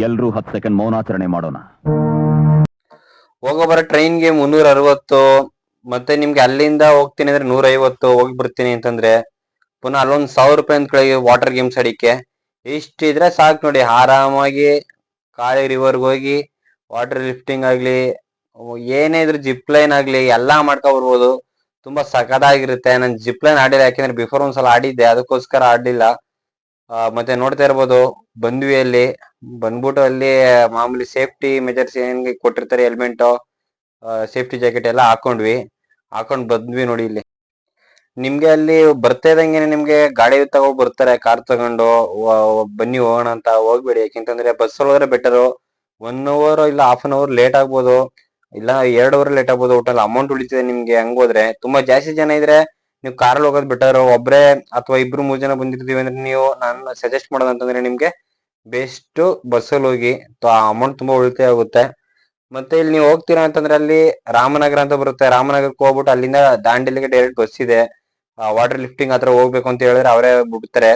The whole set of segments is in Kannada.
ಎಲ್ರೂ ಹತ್ತು ಸೆಕೆಂಡ್ ಮೌನಾಚರಣೆ ಮಾಡೋಣ. ಹೋಗೋ ಬರೋ ಟ್ರೈನ್ಗೆ ಮುನ್ನೂರ ಅರವತ್ತು ಮತ್ತೆ ನಿಮ್ಗೆ ಅಲ್ಲಿಂದ ಹೋಗ್ತೀನಿ ಅಂದ್ರೆ ನೂರ ಐವತ್ತು ಹೋಗಿ ಬರ್ತೀನಿ ಅಂತಂದ್ರೆ ಪುನಃ ಅಲ್ಲೊಂದ್ ಸಾವಿರ ರೂಪಾಯಿ ಅಂತ ಕೆಳಗೆ ವಾಟರ್ ಗೇಮ್ಸ್ ಅಡಿಕೆ ಇಷ್ಟಿದ್ರೆ ಸಾಕು ನೋಡಿ, ಆರಾಮಾಗಿ ಕಾಳಿ ರಿವರ್ಗೆ ಹೋಗಿ ವಾಟರ್ ಲಿಫ್ಟಿಂಗ್ ಆಗ್ಲಿ ಏನೇ ಇದ್ರು ಜಿಪ್ ಲೈನ್ ಆಗ್ಲಿ, ಎಲ್ಲಾ ಮಾಡ್ಕೊ ಬರ್ಬೋದು. ತುಂಬಾ ಸಖದಾಗಿರುತ್ತೆ ನಾನು ಜಿಪ್ ಲೈನ್ ಆಡಿಲ್ಲ. ಯಾಕೆಂದ್ರೆ ಬಿಫೋರ್ ಒಂದ್ಸಲ ಆಡಿದ್ದೆ. ಅದಕ್ಕೋಸ್ಕರ ಆಡ್ಲಿಲ್ಲ. ಮತ್ತೆ ನೋಡ್ತಾ ಇರ್ಬೋದು. ಬಂದ್ವಿ ಅಲ್ಲಿ. ಬಂದ್ಬಿಟ್ಟು ಅಲ್ಲಿ, ಮಾಮೂಲಿ ಸೇಫ್ಟಿ ಮೆಜರ್ಸ್ ಏನ್ ಕೊಟ್ಟಿರ್ತಾರೆ ಹೆಲ್ಮೆಟ್ ಸೇಫ್ಟಿ ಜಾಕೆಟ್ ಎಲ್ಲ ಹಾಕೊಂಡ್ವಿ. ಹಾಕೊಂಡ್ ಬಂದ್ವಿ ನೋಡಿ ಇಲ್ಲಿ. ನಿಮ್ಗೆ ಅಲ್ಲಿ ಬರ್ತಾ ಇದ್ದಂಗೆ ನಿಮ್ಗೆ ಗಾಡಿ ತಗೋ ಬರ್ತಾರೆ ಕಾರ್ ತಗೊಂಡು. ಬನ್ನಿ ಹೋಗೋಣ ಅಂತ ಹೋಗ್ಬೇಡಿ. ಯಾಕೆಂತಂದ್ರೆ ಬಸ್ ಹೋದ್ರೆ ಬೆಟರ್ ಒನ್ ಅವರ್ ಇಲ್ಲ ಹಾಫ್ ಅನ್ ಅವರ್ ಲೇಟ್ ಆಗ್ಬೋದು. ಇಲ್ಲ ಎರಡು ಅವರ್ ಲೇಟ್ ಆಗ್ಬೋದು ಒಟ್ಟಲ್ಲಿ ಅಮೌಂಟ್ ಉಳಿತದೆ ನಿಮ್ಗೆ, ಹಂಗ್ ಹೋದ್ರೆ. ತುಂಬಾ ಜಾಸ್ತಿ ಜನ ಇದ್ರೆ ನೀವು ಕಾರಲ್ಲಿ ಹೋಗೋದು ಬೆಟರ್ ಒಬ್ರೇ ಅಥವಾ ಇಬ್ರು ಮೂರ್ ಜನ ಬಂದಿರ್ತೀವಿ ಅಂದ್ರೆ ನೀವು ನಾನು ಸಜೆಸ್ಟ್ ಮಾಡೋದು ಅಂತಂದ್ರೆ ನಿಮ್ಗೆ ಬೆಸ್ಟ್ ಬಸ್ಸಲ್ಲಿ ಹೋಗಿ ಅಮೌಂಟ್ ತುಂಬಾ ಉಳಿತಾಯ ಆಗುತ್ತೆ. ಮತ್ತೆ ಇಲ್ಲಿ ನೀವು ಹೋಗ್ತೀರಾ ಅಂತಂದ್ರೆ ಅಲ್ಲಿ ರಾಮನಗರ ಅಂತ ಬರುತ್ತೆ. ರಾಮನಗರಕ್ಕೆ ಹೋಗ್ಬಿಟ್ಟು ಅಲ್ಲಿಂದ ದಾಂಡೇಲಿಗೆ ಡೈರೆಕ್ಟ್ ಬಸ್ ಇದೆ. ವಾಟರ್ ಲಿಫ್ಟಿಂಗ್ ಹತ್ರ ಹೋಗ್ಬೇಕು ಅಂತ ಹೇಳಿದ್ರೆ ಅವರೇ ಬಿಡ್ತಾರೆ.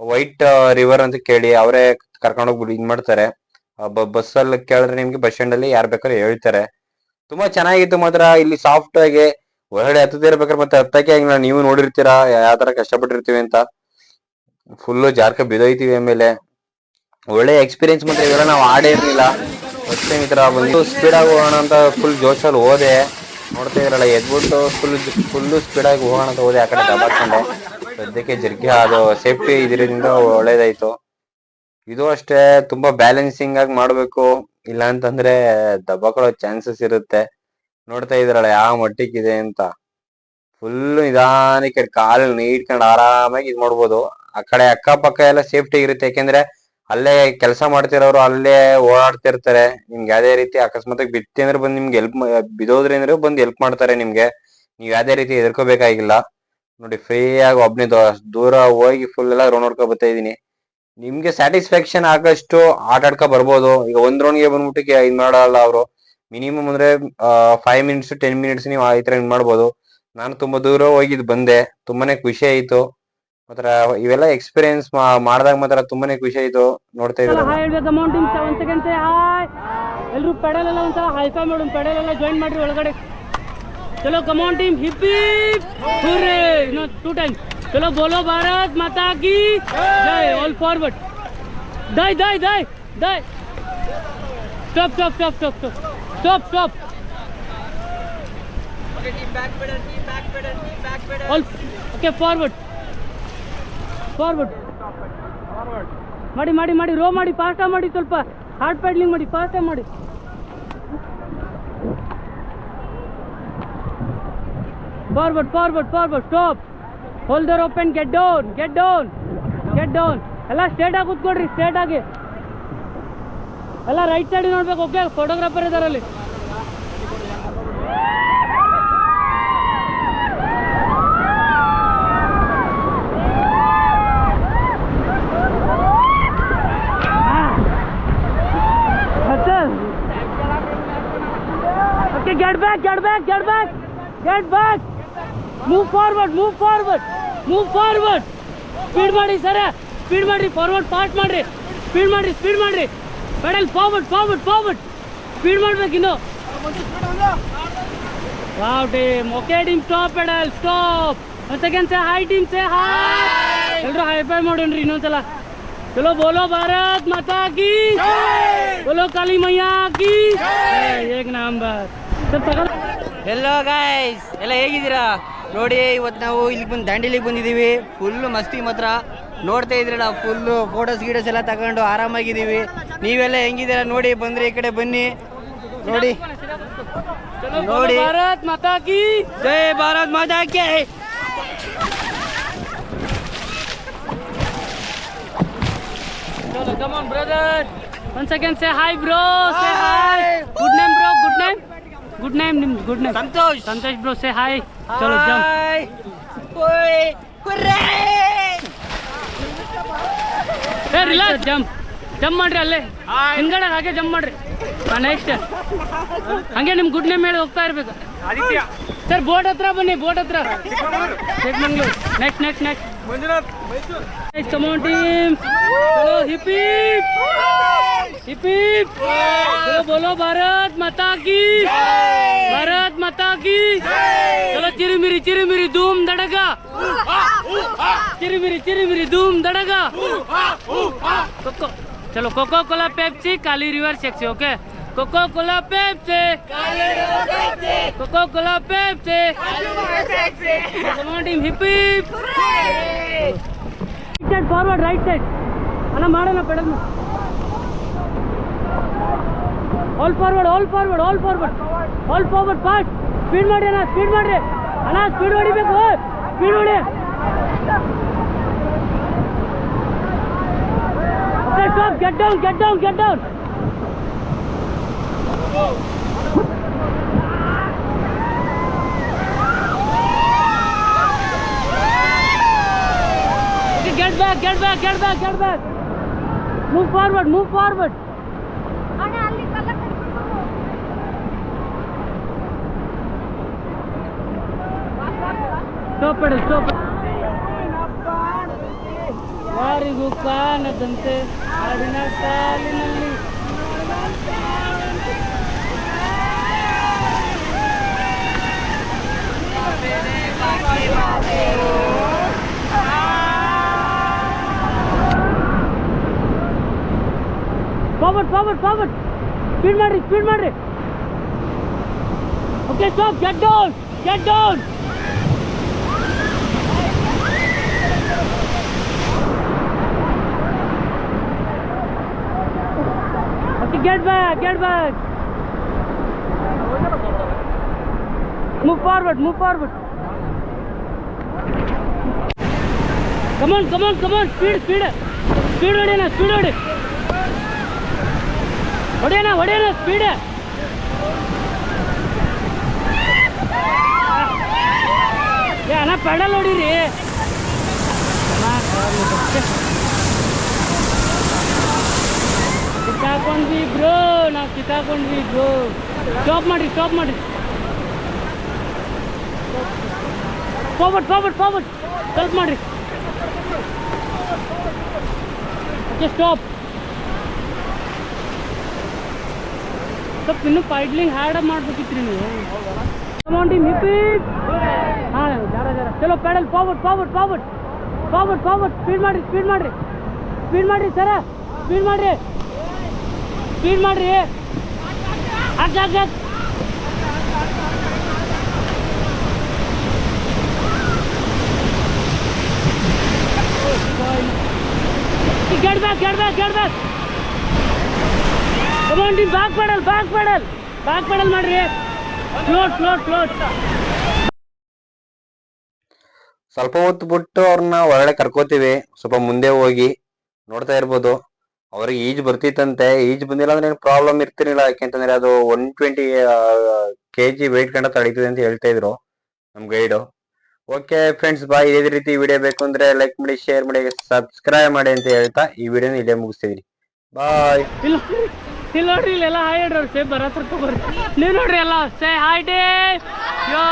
ವೈಟ್ ರಿವರ್ ಅಂತ ಕೇಳಿ ಅವರೇ ಕರ್ಕೊಂಡು ಹೋಗ್ಬಿಟ್ಟು ಇದ್ ಮಾಡ್ತಾರೆ. ಬಸ್ ಅಲ್ಲಿ ಕೇಳಿದ್ರೆ ನಿಮ್ಗೆ ಬಸ್ ಸ್ಟ್ಯಾಂಡ್ ಅಲ್ಲಿ ಯಾರು ಬೇಕಾದ್ರೆ ಹೇಳ್ತಾರೆ. ತುಂಬಾ ಚೆನ್ನಾಗಿತ್ತು ಮಾತ್ರ. ಇಲ್ಲಿ ಸಾಫ್ಟ್ ಆಗಿ ಒಳಗಡೆ ಹತ್ತದಿರ್ಬೇಕಾದ್ರೆ ಮತ್ತೆ ಹತ್ತಕ್ಕೆ ಆಗಿಲ್ಲ ನೀವು ನೋಡಿರ್ತೀರಾ, ಯಾವ ತರ ಕಷ್ಟಪಟ್ಟಿರ್ತೀವಿ ಅಂತ. ಫುಲ್ಲು ಜಾರ್ಕ ಬಿದೋಯ್ತೀವಿ ಆಮೇಲೆ. ಒಳ್ಳೆ ಎಕ್ಸ್ಪೀರಿಯನ್ಸ್ ಮಾತ್ರ. ಇವರ ನಾವು ಆಡೇ ಇರ್ಲಿಲ್ಲ. ಫಸ್ಟ್ ಟೈಮ್ ಈ ತರ ಬಂದು ಸ್ಪೀಡ್ ಆಗಿ ಹೋಗೋಣ ಅಂತ ಫುಲ್ ಜೋಶಲ್ಲಿ ಹೋದೆ. ನೋಡ್ತಾ ಇದ್ರಲ್ಲ, ಎದ್ಬಿಟ್ಟು ಫುಲ್ ಫುಲ್ಲು ಸ್ಪೀಡ್ ಆಗಿ ಹೋಗೋಣ ಅಂತ ಹೋದೆ ಆ ಕಡೆ ದಬಾಕೊಂಡೆ ಸದ್ಯಕ್ಕೆ ಜರ್ಗಿ ಅದು ಸೇಫ್ಟಿ ಇದರಿಂದ ಒಳ್ಳೇದಾಯ್ತು. ಇದು ಅಷ್ಟೇ, ತುಂಬಾ ಬ್ಯಾಲೆನ್ಸಿಂಗ್ ಆಗಿ ಮಾಡ್ಬೇಕು. ಇಲ್ಲ ಅಂತಂದ್ರೆ ದಬ್ಬಾಕೊಳ್ಳೋ ಚಾನ್ಸಸ್ ಇರುತ್ತೆ. ನೋಡ್ತಾ ಇದ್ರಲ್ಲ ಯಾವ ಮಟ್ಟಿಗಿದೆ ಅಂತ. ಫುಲ್ ನಿಧಾನಕ್ಕೆ ಕಾಲು ನೀಡ್ಕೊಂಡು ಆರಾಮಾಗಿ ಇದ್ ಮಾಡ್ಬೋದು. ಆ ಕಡೆ ಅಕ್ಕಪಕ್ಕ ಎಲ್ಲ ಸೇಫ್ಟಿ ಇರುತ್ತೆ. ಯಾಕೆಂದ್ರೆ ಅಲ್ಲೇ ಕೆಲಸ ಮಾಡ್ತಿರೋರು ಅಲ್ಲೇ ಓಡಾಡ್ತಿರ್ತಾರೆ. ನಿಮ್ಗೆ ಯಾವ್ದೇ ರೀತಿ ಅಕಸ್ಮಾತ್ ಬಿತ್ತಿ ಅಂದ್ರೆ ಬಂದು ನಿಮ್ಗೆ ಹೆಲ್ಪ್ ಬಿದ್ದೋದ್ರಿಂದ ಬಂದು ಹೆಲ್ಪ್ ಮಾಡ್ತಾರೆ ನಿಮ್ಗೆ. ನೀವ್ ಯಾವ್ದೇ ರೀತಿ ಎದುರ್ಕೋಬೇಕಾಗಿಲ್ಲ ನೋಡಿ ಫ್ರೀ ಆಗಿ ಒಬ್ನೇ ದೂರ ಹೋಗಿ ಫುಲ್ ಎಲ್ಲ ರೌಂಡ್ ಹೊಡ್ಕೊ ಬರ್ತಾ ಇದೀನಿ ನಿಮ್ಗೆ ಸ್ಯಾಟಿಸ್ಫ್ಯಾಕ್ಷನ್ ಆಗಷ್ಟು ಆಟ ಆಡ್ಕೊ ಬರ್ಬೋದು. ಈಗ ಒಂದ್ ರೌಂಡ್ಗೆ ಬಂದ್ಬಿಟ್ಟು ಇದ್ ಮಾಡಲ್ಲ ಅವರು. ಮಿನಿಮಮ್ ಅಂದ್ರೆ ಫೈವ್ ಮಿನಿಟ್ಸ್ ಟೆನ್ ಮಿನಿಟ್ಸ್ ನೀವು ಈ ತರ ಇದ್ ಮಾಡ್ಬೋದು. ನಾನು ತುಂಬಾ ದೂರ ಹೋಗಿದ್ ಬಂದೆ. ತುಂಬಾನೇ ಖುಷಿ ಆಯ್ತು. ಮಾತ್ರ ಇವೆಲ್ಲ ಎಕ್ಸ್ಪೀರಿಯನ್ಸ್ ಮಾಡಿದಾಗ ಮಾತ್ರ ತುಂಬಾನೇ ಖುಷಿ ಆಯ್ತು. ನೋಡ್ತಾ ಇದ್ದಾರೆ? ಚಲೋ ಬೋಲೋ ಭಾರತ್ ಮಾತಾ ಕಿ ಜೈ ಆಲ್ ಫಾರ್ವರ್ಡ್ ದೈ ದೈ ದೈ ದೈ stop stop stop stop stop stop stop all okay forward forward ಮಾಡಿ ಮಾಡಿ ಮಾಡಿ ರೋ ಮಾಡಿ ಫಾಸ್ಟಾಗಿ ಮಾಡಿ ಸ್ವಲ್ಪ ಹಾರ್ಡ್ ಪ್ಯಾಡ್ಲಿಂಗ್ ಮಾಡಿ ಫಾಸ್ಟಾಗಿ ಮಾಡಿ forward forward forward stop Holder open get down get down get down ಎಲ್ಲ ಸ್ಟ್ರೇಟ್ ಆಗಿ ಕೂತ್ಕೊಡ್ರಿ ಸ್ಟ್ರೇಟ್ ಆಗಿ ಎಲ್ಲ ರೈಟ್ ಸೈಡ್ ನೋಡ್ಬೇಕು ಓಕೆ ಫೋಟೋಗ್ರಾಫರ್ ಇದಾರೆ ಅಲ್ಲಿ Okay, get back, get back, get back, get back. Move forward move forward move forward speed ಮಾಡಿ ಸರ ಸ್ಪೀಡ್ ಮಾಡ್ರಿ ಫಾರ್ವರ್ಡ್ ಫಾಸ್ಟ್ ಮಾಡ್ರಿ. ಸ್ಪೀಡ್ ಮಾಡ್ರಿ ಸ್ಪೀಡ್ ಮಾಡ್ರಿ. Pedal forward forward forward speed ಮಾಡ್ಬೇಕು ಇನ್ನು. Wow team okay team stop pedal stop ಮತ್ತೆ second say hi team say hi ಎಲ್ರು ಹೈ ಫೈ ಮಾಡೋಣ್ರಿ ಇನ್ನೊಂದ್ಸಲ. ಚಲೋ ಬೋಲೋ ಭಾರತ್ ಮಾತಾ ಕಿ. ಬೋಲೋ ಕಾಳಿ ಮೈಯಾ ಕಿ. ಏಕ್ ನಂಬರ್. ಹಲೋ. ಎಲ್ಲೋ ಗಾಯ್ಸ್ ಎಲ್ಲ ಹೇಗಿದ್ದೀರಾ? ನೋಡಿ ಇವತ್ತು ನಾವು ಇಲ್ಲಿ ಬಂದು ದಾಂಡೇಲಿಗೆ ಬಂದಿದ್ದೀವಿ ಫುಲ್ಲು ಮಸ್ತಿ ಮಾತ್ರ ನೋಡ್ತಾ ಇದ್ರಲ್ಲ ಫುಲ್ಲು ಫೋಟೋಸ್ ಗೀಟೋಸ್ ಎಲ್ಲ ತಗೊಂಡು ಆರಾಮಾಗಿದ್ದೀವಿ ನೀವೆಲ್ಲ ಹೆಂಗಿದ್ದೀರಾ ನೋಡಿ ಬಂದ್ರಿ ಈ ಕಡೆ ಬನ್ನಿ ನೋಡಿ ನೋಡಿ. ಭಾರತ್ ಮಾತಾ ಕಿ ಜೈ ಭಾರತ್ ಮಾತಾಕಿ Cholo, come on, hi bro say say hi, bro. Say hi. Good. Good name. Good name ನಿಮ್ದು good name Santosh. Santosh bro say hi. Cholo, jump. Hi ಓಯ್ ಏ relax. Jump. ಜಂಪ್ ಮಾಡ್ರಿ ಅಲ್ಲೇ. ಹಿಂಗಡೆ ಹಾಗೆ ಜಂಪ್ ಮಾಡ್ರಿ. ನೆಕ್ಸ್ಟ್ ಹಂಗೆ ನಿಮ್ ಗುಡ್ ನೇಮ್ ಹೇಳಿ ಹೋಗ್ತಾ ಇರ್ಬೇಕು. ಸರ್ ಬೋಟ್ ಹತ್ರ ಬನ್ನಿ ಬೋಟ್ ಹತ್ರ. Chikmagalur. Next next next Manjunath चलो हिप चलो बोलो भारत माता की भारत माता की चलो चिरमिरी चिरमिरी धूम धड़का चिरमिरी चिरमिरी धूम धड़का चलो Coca Cola Pepsi Kali river sexy okay Coca Cola Pepsi Coca Cola Pepsi come on team hip hip side forward right side ಅಣ್ಣ ಮಾಡೋಣ pedal all forward all forward all forward all forward fast speed ಮಾಡಿ ಅಣ್ಣ ಸ್ಪೀಡ್ ಮಾಡ್ರಿ ಅಣ್ಣ ಸ್ಪೀಡ್ ಹೊಡಿಬೇಕು ಸ್ಪೀಡ್ ಹೊಡಿ okay stop get down get down get down Okay, get back, get back, get back, get back. Move forward, move forward. Stop pedal, stop. ಯಾರಿಗೂ ಕಾಣದಂತೆ ಹಾಡಿನ ಸಾಲಿನಲ್ಲಿ ಫಾರ್ವರ್ಡ್ ಫಾರ್ವರ್ಡ್ ಫಾರ್ವರ್ಡ್ ಸ್ಪೀಡ್ ಮಾಡ್ರಿ ಸ್ಪೀಡ್ ಮಾಡ್ರಿ okay stop get down get down okay get back get back move forward move forward come on come on come on speed speed speed ಹೊಡಿಯೋಣ speed ಹೊಡಿ ಹೊಡೆಯೋಣ ಹೊಡೆಯೋಣ ಸ್ಪೀಡ್ ಏ, ಅಣ್ಣ, ಪೆಡಲ್ ಹೊಡೀರಿ. ಕಿತ್ತಾಕೊಂಡ್ವಿ ಬ್ರೋ ನಾವು ಕಿತ್ತಾಕೊಂಡ್ವಿ ಬ್ರೋ ಸ್ಟಾಪ್ ಮಾಡಿ ಸ್ಟಾಪ್ ಮಾಡಿ ಫಾರ್ವರ್ಡ್ ಫಾರ್ವರ್ಡ್ ಫಾರ್ವರ್ಡ್ ಸ್ವಲ್ಪ ಮಾಡ್ರಿ. ಓಕೆ ಸ್ಟಾಪ್ ಸ್ವಲ್ಪ ಇನ್ನೂ ಪೈಡ್ಲಿಂಗ್ ಹ್ಯಾಡ್ ಮಾಡ್ಬೇಕಿತ್ತು ರೀ ನೀವು. ಅಮೌಂಟ್ ಇನ್ ಹಿಪ್ಪಿ ಹಾಂ ಜರ ಜರ. ಚಲೋ pedal forward forward forward forward forward speed ಮಾಡಿರಿ ಸ್ಪೀಡ್ ಮಾಡಿರಿ. ಸ್ಪೀಡ್ ಮಾಡಿರಿ ಸರ ಸ್ಪೀಡ್ ಮಾಡಿರಿ. ಸ್ಪೀಡ್ ಮಾಡಿರಿ. ಹಾಕ್ ಹಾಕ್ ಹಾಕ್ Get back, get back, get back. Back pedal. Back pedal. ಮಾಡ್ರಿ. ಫ್ಲೋಟ್ ಫ್ಲೋಟ್ ಫ್ಲೋಟ್ ಸ್ವಲ್ಪ ಹೊತ್ತು ಬಿಟ್ಟು ಅವ್ರನ್ನ ಹೊರಗಡೆ ಕರ್ಕೋತೀವಿ. ಸ್ವಲ್ಪ ಮುಂದೆ ಹೋಗಿ ನೋಡ್ತಾ ಇರ್ಬೋದು. ಅವ್ರಿಗೆ ಈಜ್ ಬರ್ತಿತ್ತಂತೆ. ಈಜ್ ಬಂದಿಲ್ಲ ಅಂದ್ರೆ ಏನು ಪ್ರಾಬ್ಲಮ್ ಇರ್ತಿರ್ಲಿಲ್ಲ. ಯಾಕೆಂತಂದ್ರೆ ಅದು one twenty K G weight ಕಂಡ ತಡೀತದೆ ಅಂತ ಹೇಳ್ತಾ ಇದ್ರು ನಮ್ ಗೈಡು ಓಕೆ ಫ್ರೆಂಡ್ಸ್ ಬಾಯ್ ಇದೇ ರೀತಿ ವಿಡಿಯೋ ಬೇಕು ಅಂದ್ರೆ ಲೈಕ್ ಮಾಡಿ ಶೇರ್ ಮಾಡಿ ಸಬ್ಸ್ಕ್ರೈಬ್ ಮಾಡಿ ಅಂತ ಹೇಳ್ತಾ ಈ ವಿಡಿಯೋನ ಇಲ್ಲೇ ಮುಗಿಸ್ತಿದೀನಿ ಬಾಯ್ ಇಲ್ಲ ನೋಡ್ರಿ, ಇಲ್ಲೆಲ್ಲ ಹಾಯ್ ಹೇಳ್ರಿ ಸೇ ಬರತ್ರ ತಗೋರಿ ನೀವು ನೋಡ್ರಿ ಎಲ್ಲ. ಸೇ ಹಾಯ್ ಡೇ ಯೋ